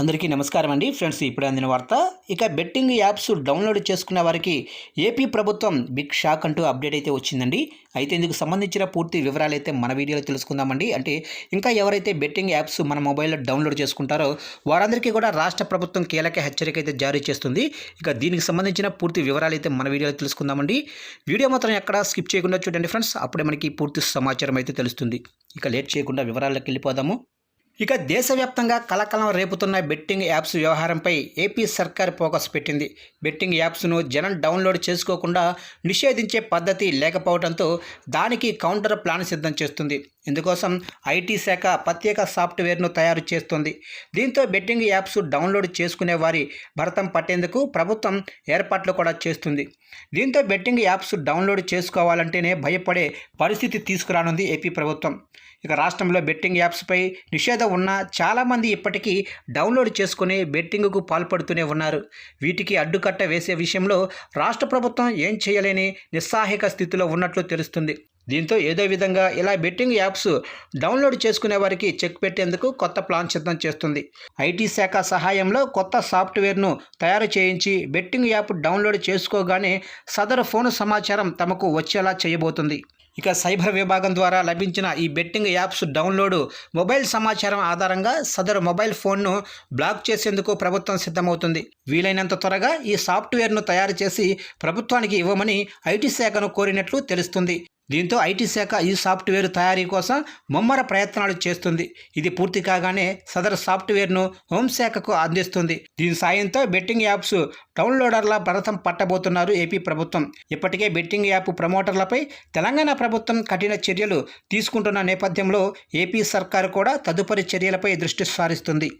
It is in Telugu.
అందరికీ నమస్కారం అండి. ఫ్రెండ్స్ ఇప్పుడు అందిన వార్త. ఇక బెట్టింగ్ యాప్స్ డౌన్లోడ్ చేసుకున్న వారికి ఏపీ ప్రభుత్వం బిగ్ షాక్ అంటూ అప్డేట్ అయితే వచ్చిందండి. అయితే ఇందుకు సంబంధించిన పూర్తి వివరాలు అయితే మన వీడియోలో తెలుసుకుందామండి. అంటే ఇంకా ఎవరైతే బెట్టింగ్ యాప్స్ మన మొబైల్లో డౌన్లోడ్ చేసుకుంటారో వారందరికీ కూడా రాష్ట్ర ప్రభుత్వం కీలక హెచ్చరిక అయితే జారీ చేస్తుంది. ఇక దీనికి సంబంధించిన పూర్తి వివరాలు అయితే మన వీడియోలో తెలుసుకుందామండి. వీడియో మాత్రం ఎక్కడ స్కిప్ చేయకుండా చూడండి ఫ్రెండ్స్. అప్పుడే మనకి పూర్తి సమాచారం అయితే తెలుస్తుంది. ఇక లేట్ చేయకుండా వివరాల్లోకి వెళ్ళిపోదాము. ఇక దేశవ్యాప్తంగా కలకలం రేపుతున్న బెట్టింగ్ యాప్స్ వ్యవహారంపై ఏపీ సర్కార్ ఫోకస్ పెట్టింది. బెట్టింగ్ యాప్స్ను జనం డౌన్లోడ్ చేసుకోకుండా నిషేధించే పద్ధతి లేకపోవడంతో దానికి కౌంటర్ ప్లాన్ సిద్ధం చేస్తుంది. ఇందుకోసం ఐటీ శాఖ ప్రత్యేక సాఫ్ట్వేర్ను తయారు చేస్తుంది. దీంతో బెట్టింగ్ యాప్స్ డౌన్లోడ్ చేసుకునే వారి భరతం పట్టేందుకు ప్రభుత్వం ఏర్పాట్లు కూడా చేస్తుంది. దీంతో బెట్టింగ్ యాప్స్ డౌన్లోడ్ చేసుకోవాలంటేనే భయపడే పరిస్థితి తీసుకురానుంది ఏపీ ప్రభుత్వం. ఇక రాష్ట్రంలో బెట్టింగ్ యాప్స్పై నిషేధం ఉన్నా చాలామంది ఇప్పటికీ డౌన్లోడ్ చేసుకుని బెట్టింగ్కు పాల్పడుతూనే ఉన్నారు. వీటికి అడ్డుకట్ట వేసే విషయంలో రాష్ట్ర ప్రభుత్వం ఏం చేయలేని నిస్సహాయక స్థితిలో ఉన్నట్లు తెలుస్తుంది. దీంతో ఏదో విధంగా ఇలా బెట్టింగ్ యాప్స్ డౌన్లోడ్ చేసుకునే వారికి చెక్ పెట్టేందుకు కొత్త ప్లాన్ సిద్ధం చేస్తుంది. ఐటీ శాఖ సహాయంలో కొత్త సాఫ్ట్వేర్ను తయారు చేయించి బెట్టింగ్ యాప్ డౌన్లోడ్ చేసుకోగానే సదరు ఫోన్ సమాచారం తమకు వచ్చేలా చేయబోతుంది. ఇక సైబర్ విభాగం ద్వారా లభించిన ఈ బెట్టింగ్ యాప్స్ డౌన్లోడ్ మొబైల్ సమాచారం ఆధారంగా సదరు మొబైల్ ఫోన్ను బ్లాక్ చేసేందుకు ప్రభుత్వం సిద్ధమవుతుంది. వీలైనంత త్వరగా ఈ సాఫ్ట్వేర్ను తయారు చేసి ప్రభుత్వానికి ఇవ్వమని ఐటీ శాఖను కోరినట్లు తెలుస్తుంది. దీంతో ఐటీ శాఖ ఈ సాఫ్ట్వేర్ తయారీ కోసం ముమ్మర ప్రయత్నాలు చేస్తుంది. ఇది పూర్తి కాగానే సదరు సాఫ్ట్వేర్ను హోంశాఖకు అందిస్తుంది. దీని సాయంతో బెట్టింగ్ యాప్స్ డౌన్లోడర్ల భరతం పట్టబోతున్నారు ఏపీ ప్రభుత్వం. ఇప్పటికే బెట్టింగ్ యాప్ ప్రమోటర్లపై తెలంగాణ ప్రభుత్వం కఠిన చర్యలు తీసుకుంటున్న నేపథ్యంలో ఏపీ సర్కారు కూడా తదుపరి చర్యలపై దృష్టి సారిస్తుంది.